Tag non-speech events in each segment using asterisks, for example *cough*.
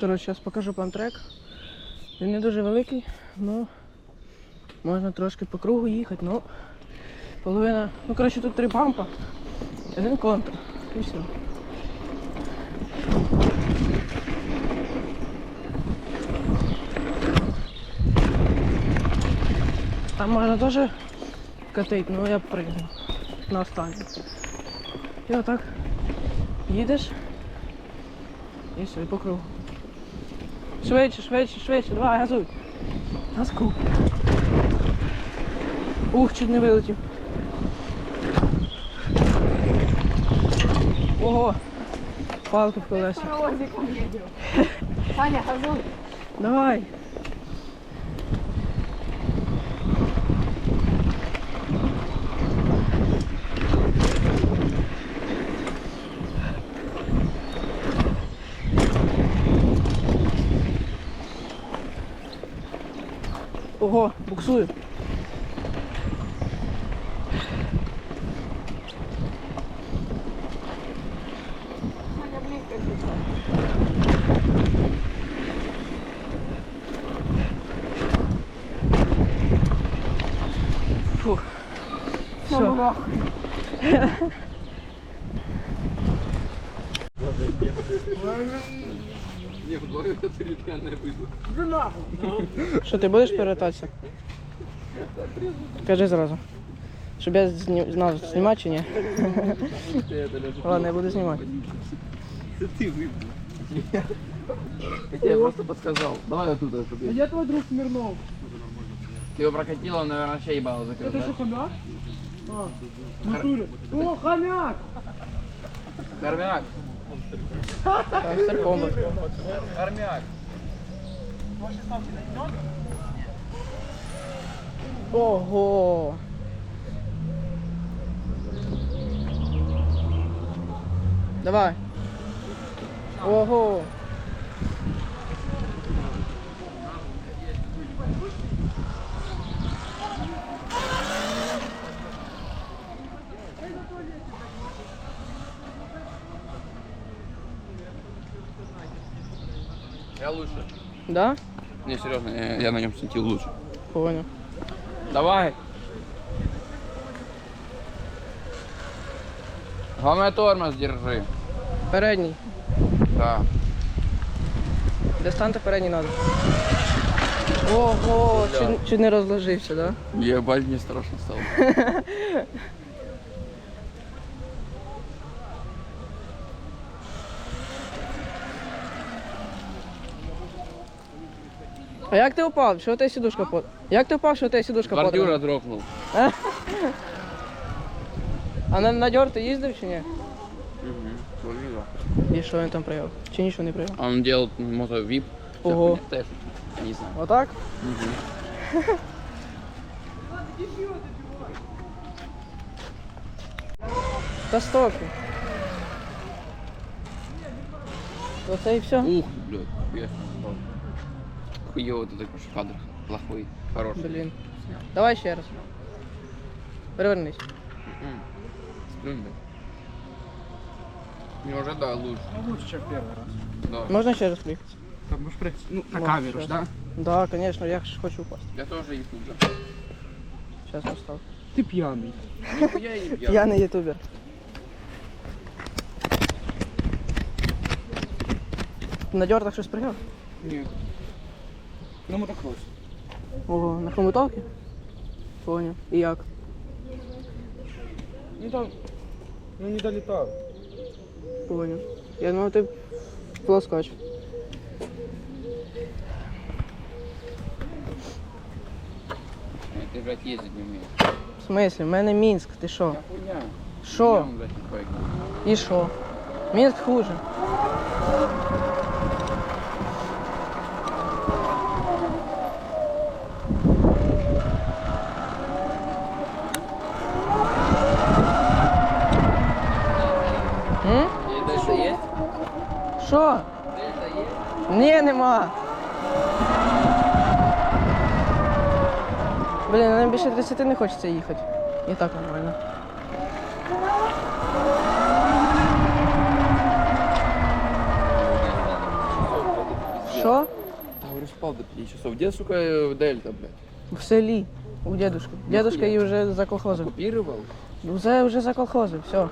Коротше, зараз покажу вам трек. Він не дуже великий, але можна трошки по кругу їхати, ну половина. Ну коротше тут три пампа, один контр. І все. Там можна теж катити, ну я пригну на останню. І отак їдеш і все, і по кругу. Швидше, швидше, швидше, давай, газуй. Газку. Ух, чуть не вилетів. Ого! Палка в колеса. Саня, газуй. Давай. Ого, буксую. Фух. Все. бурах. Не, в голове это реальное вышло. Що, ти будеш перевертатися? Кажи зразу. Щоб я зні... знав, знімати чи ні. *laughs* Ладно, я буду знімати. Это ты выпил. Я тебе просто подсказал. Давай оттуда, чтобы я... Я твой друг Смирнов. Ты его прокатил, он, наверное, вообще ебало закрыл. да? хомяк? А, в натуре. О, хомяк! Хормяк. Так, старпом. Хормяк. Ого! Давай. Ого! Я лучше. Да? Не, серьезно, я, я на нем светил лучше. Понял. Давай. Главное тормоз держи. Передній. Да. Де стати передній надо. Ого, Да. чи, чи не розложився, да? Ебать, мне страшно стало. *laughs* А як ти упав? Що у тебе сідушка под? Як ти впав, що у тебе сідушка Бордюра подрана? дрогнул. *laughs* А на, на дьор ти їздив чи ні? Угу. І що він там проявив? Чи нічого не проявив? Он делал мото вип. Ого. Не знаю. Отак? *laughs* Та стоки. Оце і все. Ух, блядь, я Хуёво ты такой кадр. Плохой, хороший. Блін. Давай ще раз. Перевернись. М. Сплюнь, блядь. Не уже да, лучше. Ну, лучше, чем первый раз. Да. Можна ще раз приїхати? Так, можешь прыгать. Ну, на камеру, да? Да, конечно, я ж хочу упасть. Я тоже ютуб, да. Сейчас постав. Ты пьяный. Нихуя я не пьяный. П'яний ютубер. На дьортах щось пригав? Нет. На мотокроссе. Ого, на хомутовці? Поняв. І як? Ну там, ну не долетал. Поняв. Я думав, ти плоскач. Ты, блядь, ездить не умеешь. В смислі? В мене Мінськ, ти що? Я хуйня. Що? Блядь, не. І що? Мінськ хуже. Що? Дельта есть? Ні, нема. Блін, нам більше 30 не хочеться їхати. І так нормально. Що? Да, говорю, спал до 5 часов. Где, сука, э, дельта, блядь? В селі. У дедушки. Дедушка її вже заколхозив. Оккупировал? Вже вже заколхозив, все.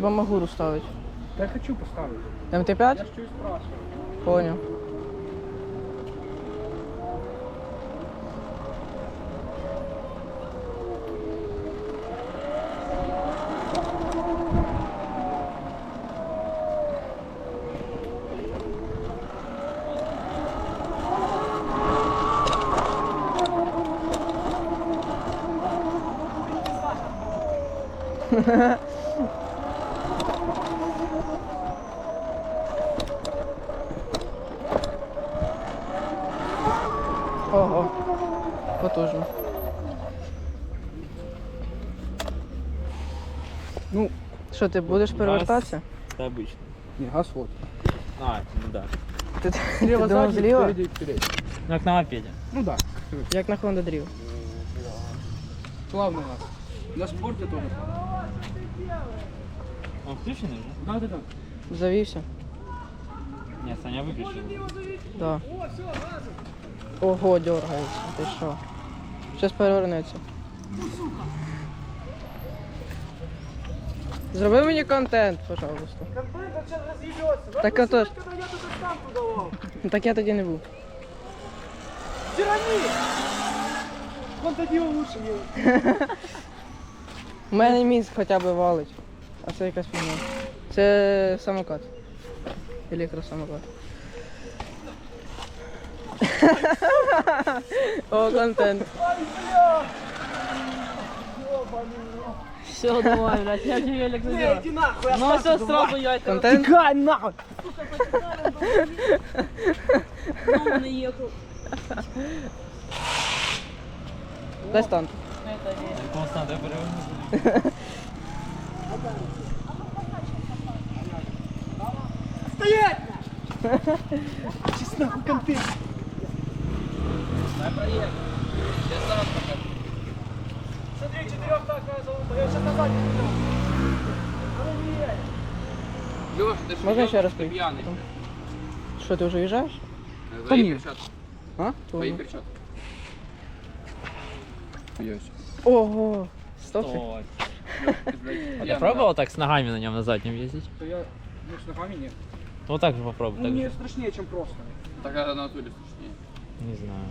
Треба магуру ставити. Да я хочу поставить. МТ5? Я ж чую спрашиваю. Понял. Ого. *laughs* Потужно. Ну, Що, ти будеш перевертатися? Это обычно. не, газ вот. А, ну да. Ти, ти Слева, думав сзади, зліва? впереди, вперед. Ну, как на мопеде. Ну да. Як на Honda Drive. Славный газ. На спорте тоже. Он включенный уже? Да, да, да. Завівся? Нет, Саня выключил. Да. Ого, дергається. Ти що? Щас перевернеться. Зроби мені контент, пожалуйста. Контент, а зараз роз'їбеться. Так отож. Ну, Так я тоді не був. Вон тоді лучше є. У мене міст хоча б валить. А це якась фігня. Це самокат. Електросамокат. О, контент. Все, давай, блядь, я тебе велик заберу. Иди нахуй, Ну все, сразу яйца. Контент? Тикай нахуй! Ну, наехал. Дай стан. Констант, я переверну. Честь нахуй контент. Смотри, четырехтактная залупа. Я сейчас назад Лёш, ты ж Можно еще раз *laughs* ты пьяный. Що, ти вже уїжджаєш? Твои Конечно. перчатки. А? Твои перчатки. Ого. Стоп. Ты, А ты пробовал так с ногами на нем на заднем ездить? То я, ну, с ногами нет. Вот так же попробуй. Ну, так мне же. страшнее, чем просто. Так это на натуре страшнее. Не знаю.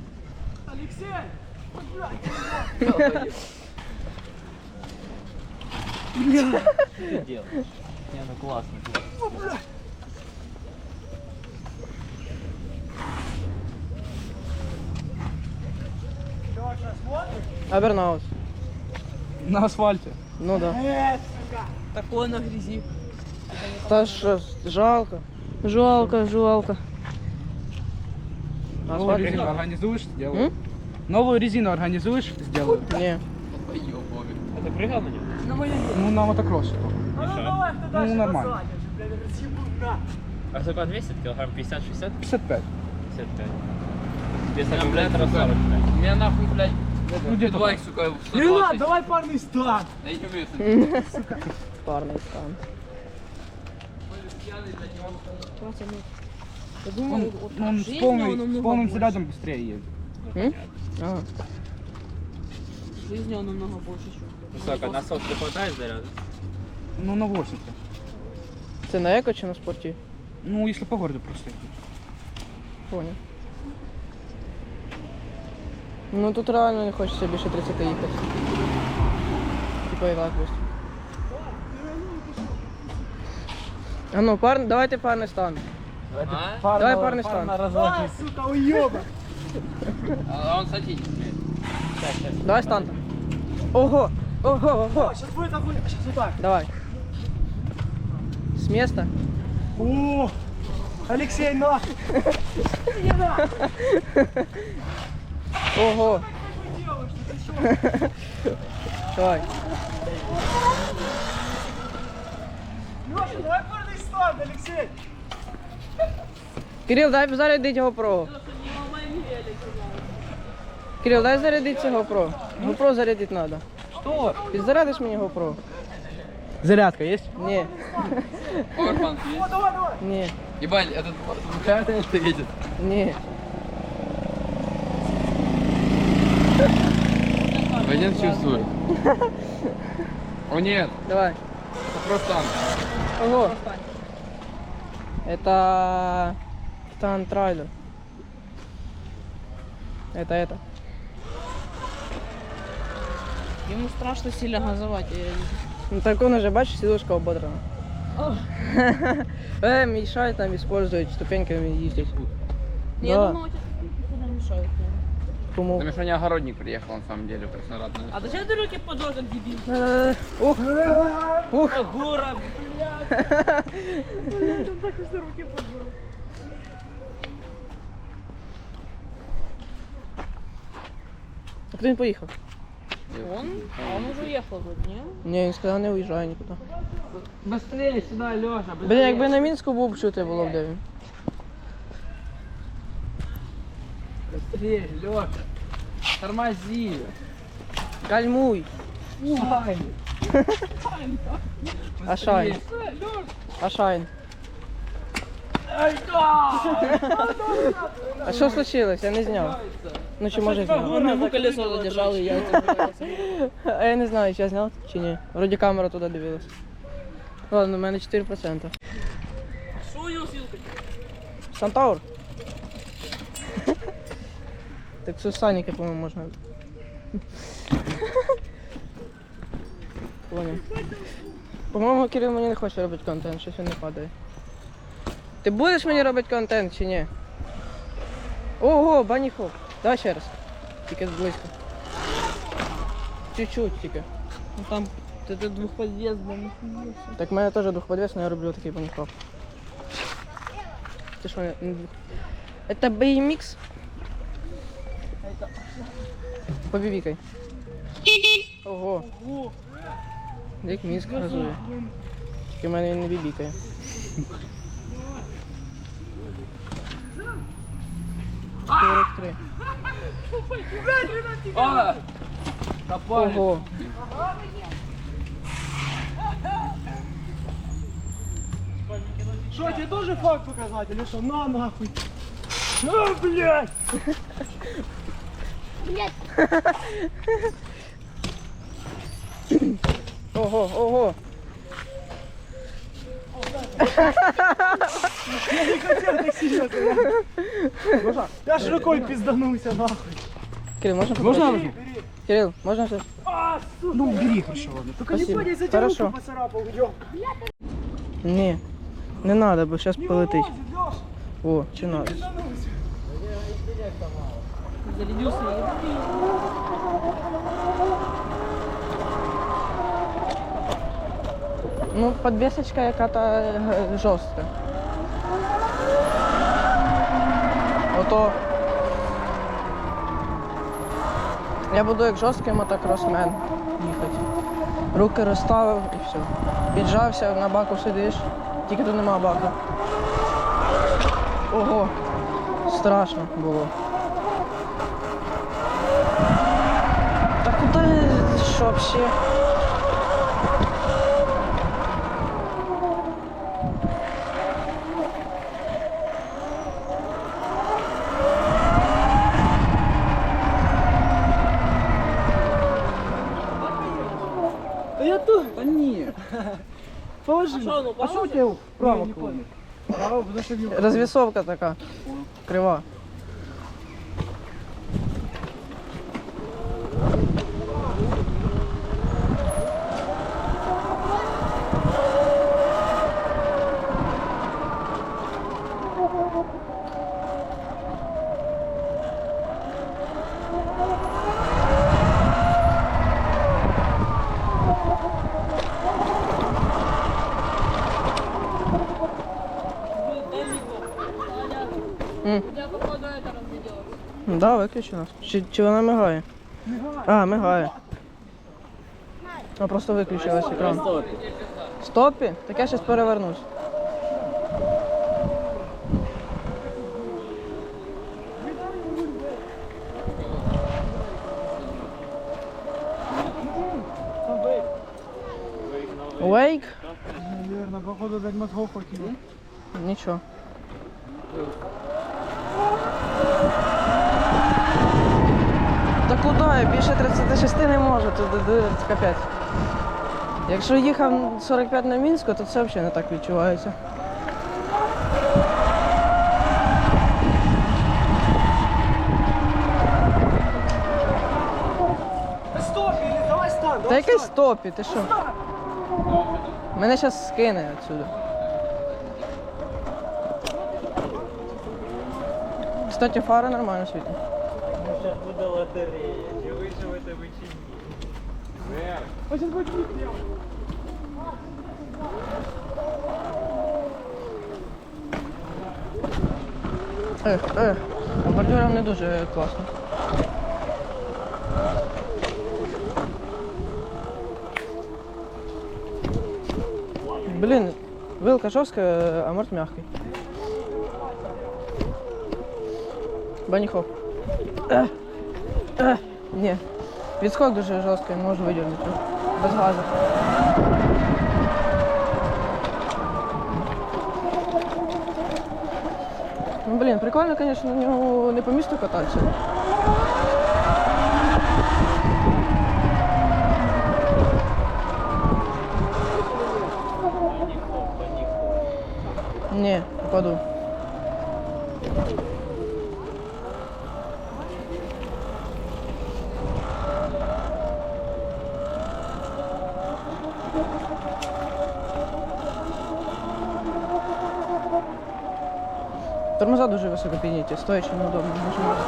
Что ты делаешь? Не, ну классно, классно. Абернаус. На асфальте. Ну да. Такое на грязи. Та що, жалко. Жалко, жалко. Новую Асфальт? резину организуешь, сделаю. М? Новую резину организуешь, сделаю. Поёбывай. А ты прыгал на Ну, на мотокроссе. Хорошо. Ну, нормально. А сколько он весит? Килограмм 50-60? 55. 55. Без аккумулятора 45. У меня нахуй, блядь, Ну, где-то двоек, сука, в 120. давай парный старт. Я не умею с этим. *laughs* Парний стан. Он, он с, полной, с полным зарядом быстрее едет. М? Ага Жизни он намного больше, чем. Ну сколько, на сотку хватает заряда? Ну, на 80. Це на еко чи на спорті? Ну, если по городу просто едешь. Понял. Ну тут реально не хочеться більше 30 їхати. Типа і так просто. А ну, пар... давайте парний стан. А? Давай парний стан. Сука, уёбок. А он садись. Давай стан. Ого! Ого, ого! Сейчас будет огонь. Сейчас вот так. Давай. С места. О, Алексей, на. *laughs* Ого! *laughs* Давай. Леша, давай парный стан, Алексей. Кирил, дай зарядити GoPro. Кирил, дай зарядити це GoPro. GoPro зарядити треба. Что? Підзарядиш мені GoPro? Зарядка есть? Ні, Пауэрбанк есть? давай, давай. ні, Ебать, этот камера это видит. ні. Один чувствует. О нет, Давай. это просто он. Ого. Это стантрайлер. Это это. Ему страшно сильно газовать. Ну так он уже, бачиш, сидушка ободрана. *laughs* Э, мешает нам использовать ступеньками ездить. Я Да. думала, тебе сюда мешают. Кому? Потому что у меня огородник приехал на самом деле, краснородный. А зачем ты руки как дебил? Э, Ух, ух. Гора, *laughs* А куди він поїхав? Он? А он уже уехал вроде, не? Ні, він сказав, не уїжджає нікуди. Быстрее сюда, Леша, Блін, якби на Мінську був чути було б де він. Быстрее, Леша. Тормози. Гальмуй. Ашайн. Ашайн. А що случилось? Я не зняв. Ну чи може зняв? Ему колесо задержал, и я А я не знаю, чи я зняв чи ні. Вроді камера туди дивилась. Ладно, у мене 4%. Шую силкой. Сантаур. Так це Саніки, по-моєму, можна. Понял. По-моєму, Кирил мені не хоче робити контент, щось він не падає. Ти будеш мені робити контент чи ні? Ого, бані хоп. Давай ще раз. Тільки близько. Чуть-чуть тільки. Ну там, это двухподъездный. Так в мене теж двохподвісний, я роблю такий бані хоп. Ти що, не двох? Это BMX? Побібікай. Ого. Як мізк газує. Тільки в мене він не бібікає. Сорок три. А! Попали. Ого. Что, тебе тоже факт показать? Или что? На нахуй. А, блядь. Ого, ого. Я не хотел так серьезно. Я ж рукой пизданулся нахуй. Кирилл, можно Можно я возьму? Кирилл, можно сейчас? А, сука. Ну, бери, хорошо, ладно. Только не Спасибо. падай, за тебя Хорошо. руку поцарапал, идем. Ні. Не надо, бо зараз Не полетить. О, чи надо? Зарядился. Ну, подвесочка яка-то жорстка. Ото. Я буду як жорсткий мотокросмен їхати. Руки розставив і все. Піджався, на баку сидиш, тільки тут нема баку. Ого, страшно було. Та куди що взагалі? А что у тебя право было? Право, потому что не Розвісовка така. Крива. Ну Да, виключено. Чи, чи вона мигає? Мигає. А, мигає. А просто виключилась екран. Стопі? Так я зараз перевернусь. Вейк. Wake? Наверное, походу дать мозгов хватило. Нічого. Та куди? Більше 36 не можу, д- капець. Якщо їхав 45 на Мінську, то це взагалі не так відчувається. Та якийсь стопі, ти що? Мене зараз скине відсюди. Кстати, фари нормально світять. Сейчас буде лотерея. Чи виживете ви чи ні? Очень будет клип делать. Ех, ех. А бордюром не дуже класно. Блін, вилка жорстка, а морд м'який. Баніхоп. Ех. Ех. Ні. Відскок дуже жорсткий, не можу виділити. Без газу. Ну, блін, прикольно, звісно, на нього не по місту кататися. Ні, попаду. Тормоза дуже високо підняті, стоячи неудобно. нажимати.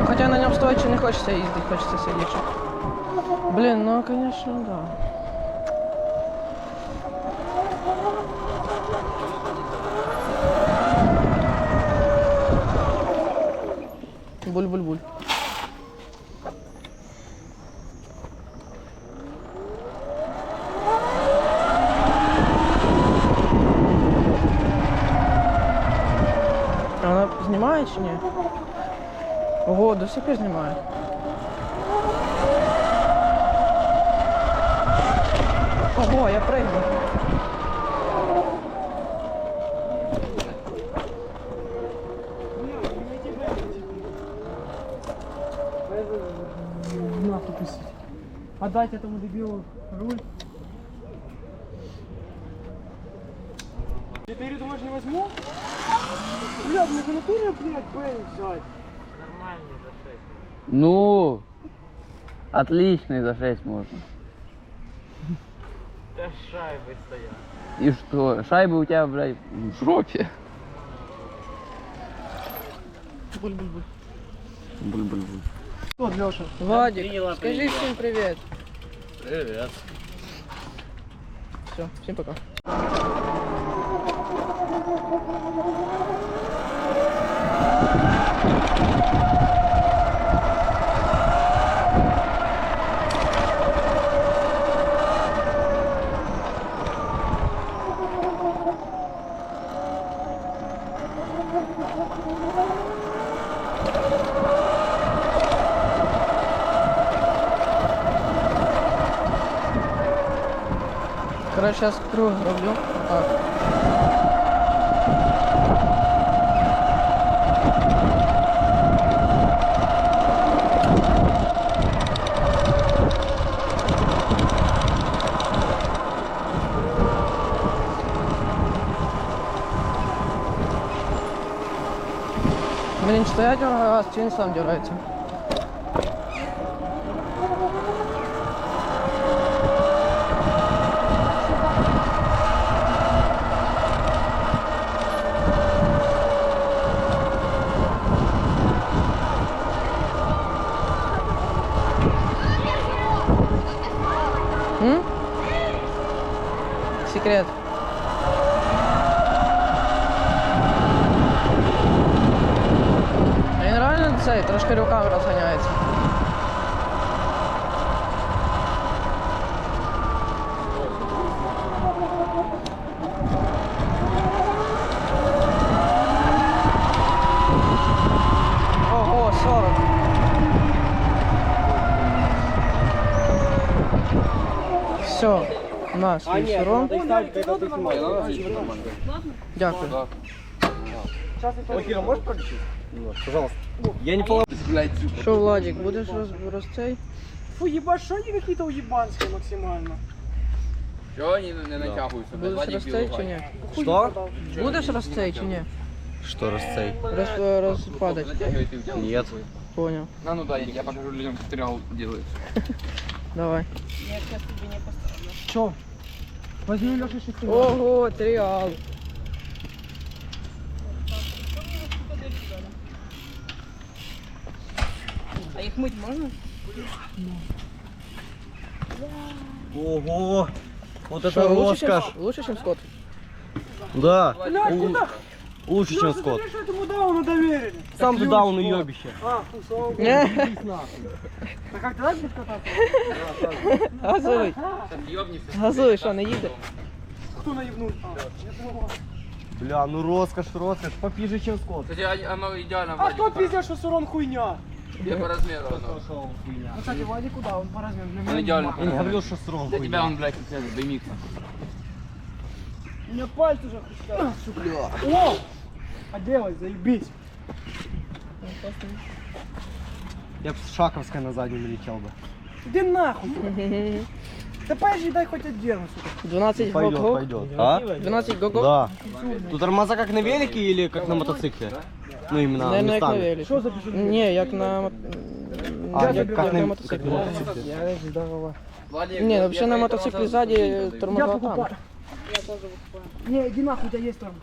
Ну, Хоча на ньому стоячи не хочеться їздити, хочеться сидячи. Блін, ну звісно, так. Да. Ого, до сих пір знімає. Ого, я пригну. Нахуй пустить. Отдать этому дебилу руль. Теперь думаешь не возьму? Бля, мне в натуре, блядь, Б взять. Нормальний за 6. Ну, отличный за 6 можно. Та шайби стоять. И что? Шайбы у тебя, блядь, в жопе. Буль-буль-буль. Буль-буль-буль. Что, Леша? Вадик, Крила, скажи привет. всім привіт. Привет. Все, всім пока. Короче, сейчас круг роблю. Так. Блин, что я дергаю, а Стивен сам дергается. Секрет. А він реально цей, трошки руками розганяється. Ого, 40. Все, на свій сором. Дякую. Кира, можешь пролечить? Пожалуйста. Я не полагаю. Блядь, Що, Владик, будеш роз, розцей? Фу, ебать, что они какие-то уебанские максимально. Чого вони не натягуються? Блядь, Будеш Вадик розцей чи білий. ні? Что? Будеш розцей чи ні? Что расцей? Роз, розпадать. Затягивай ты утягивай. Нет. Понял. На, ну да, я покажу людям, как триал делают. Давай. Что? Возьми Леша шестину. Ого, тріал. А їх мить можна? Ого! Вот это Що, лучше, чим, лучше, чим скот? Да! Бля, У- куда? Лучше, чем Скотт. ты что этому дауну доверили? Сам ты даун уебище. А, фу, слава богу. Не, А как ты так будешь кататься? газуй. Газуй, що, не їде? Кто наебнул? А. Бля, ну роскошь, роскошь. Попиже, чем Скотт. Кстати, оно- идеально, А кто пиздец, что Сурон хуйня? Я по размеру оно. Ну, кстати, Владик куда? Он по размеру. Он идеально. Я не говорил, что срон Для тебя он, блядь, BMX. У меня пальцы уже хрустят. О! Оделась, заебись. Я бы с Шаковской на заднем летел бы. Иди нахуй. Да подожди, дай хоть одену, сука. 12 Пойдет, гок-гок. пойдет. А? 12 гок-гок? Да. Тут тормоза как на велике или как на мотоцикле? Ну именно Наверное, як на местами. велику. Что запишу? Ні, як на, мо- А, як, як як на- на як мотоциклі. на мотоцикле. Я здорово. Владик, Ні, я- взагалі я на твои мотоциклі тормоза- ззаді Я тормоза там. покупаю. Не, иди нахуй, у тебя есть там.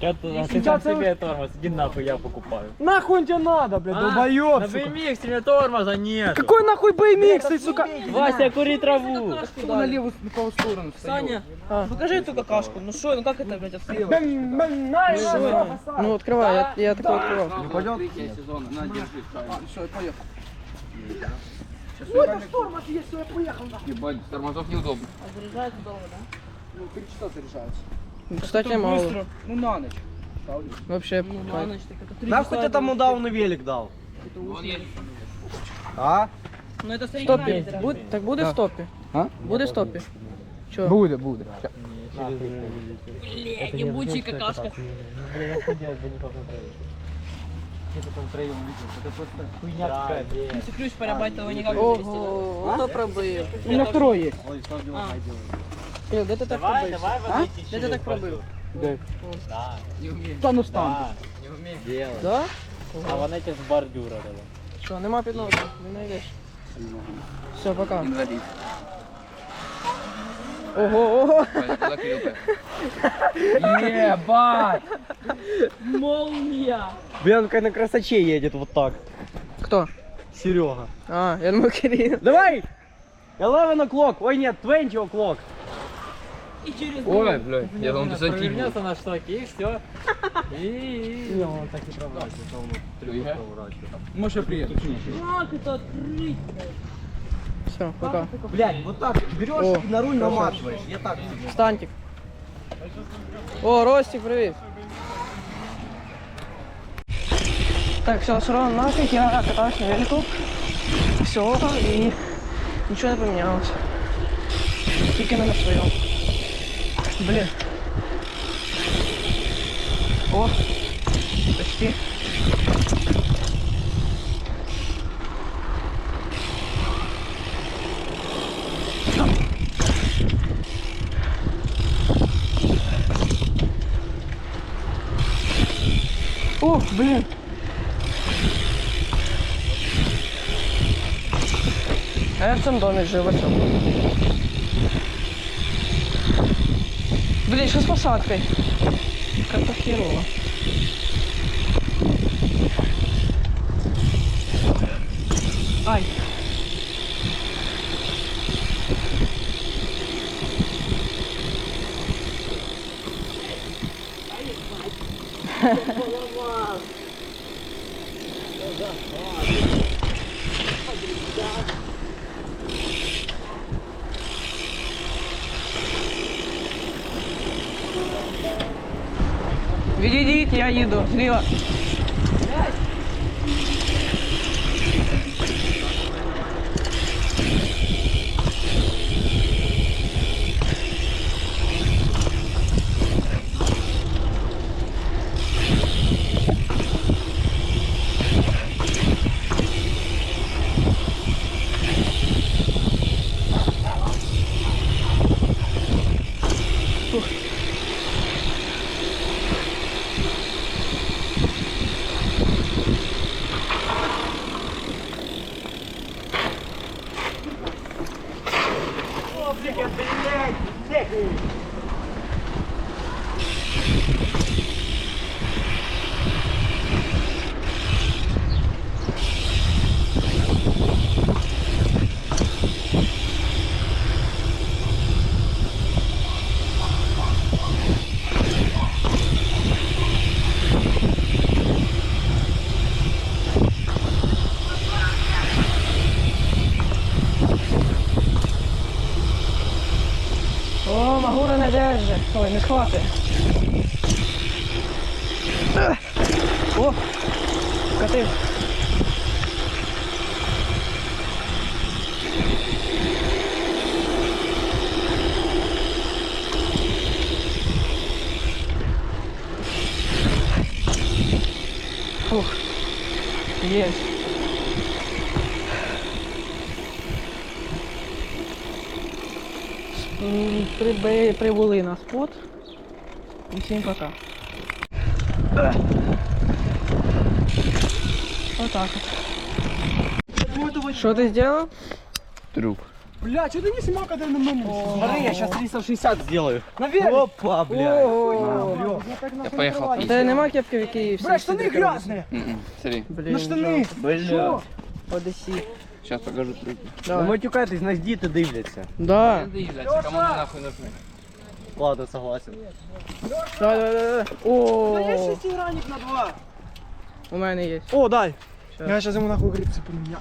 Я тут, а ты сам целый- себе тормоз, иди нахуй, я покупаю. Нахуй он тебе надо, блядь, А? долбоёб, На. BMX у меня тормоза нет. Какой нахуй BMX, ты, сука? Вася, кури траву. На левую на правую сторону. Саня, А. покажи эту какашку. Ну что, ну как это, блядь, бэм, на, Що? на, Ну відкривай, я, я такого відкривав. Не пойдет? На, держи. Все, поехал. Ой, это шторм есть, всё, я поехал, нахуй. Ебать, с тормозов неудобно. А заряжается долго, да? Ну, три часа заряжается. Кстати, мало. Ну, на ночь. Вообще, Ну, на ночь, так это три Нахуй часа ты тому дауну велик дал? Вон есть. А? Ну это в стоит стопі. Буд, так буде в стопі? А? Буде в стопі. Чо? Буде, буде. Блядь, ебучий какашка. Если ключ порабать, то вы никак не вместите. Ого, хто пробив? У меня второй есть. Іль, де ти так Давай, пробив? давай, А? водите Де ти так пробив? Да, Не умею. Да ну встань. не умеешь делать. Да? А вон эти с бордюра давай. Що, нема підноски, не знайдеш. Все, пока. Инвалид. Ого, ого. Кирилл Ебать! Молния! Бля, он как на красоче едет вот так. Хто? Серега. А, я думаю, Кирил. Давай! 11 o'clock. Ой, нет, 20 o'clock. И через Ой, блядь, я думал, ты сантим. Провернется на штоке и все. И... он так и Можешь я приеду? Как это открыть? Все, пока. Блядь, вот так берешь О, и на руль наматываешь. Я так. Встантик. О, Ростик, привіт. Так, все, сразу нафиг, я катаюсь на велику. Все, и ничего не поменялось. Тільки не на своем. Блин. О, почти. О, блин. А я в цьому домі жив, в цьому. Блин, что с посадкой? Как-то херово. Ай. Відійдіть, я їду. Зліва. Nicky, Nicky, Nicky. Схвати. О, катив. Фух. Есть. Прибули на спот. І всім пока. Ех. Отак от. Що ти зробив? Трюк. Бля, что ты не снимал, когда на маму? Смотри, я сейчас 360 сделаю. Наверное. Опа, блядь. Ого. Я поехал. А тебе нема кепки, в якій всі Бля, штаны сидять? грязные. М-м, Смотри. Блін, На штаны. Бля. Одесі. Сейчас покажу трюки. Ви Давай. матюкаєтесь, нас діти дивляться. Да. Кому нахуй нужны? Ладно, согласен. Да, да, да, да. О, шестигранник на два. у мене є. О, дай. Я сейчас ему нахуй грибцы поменяю.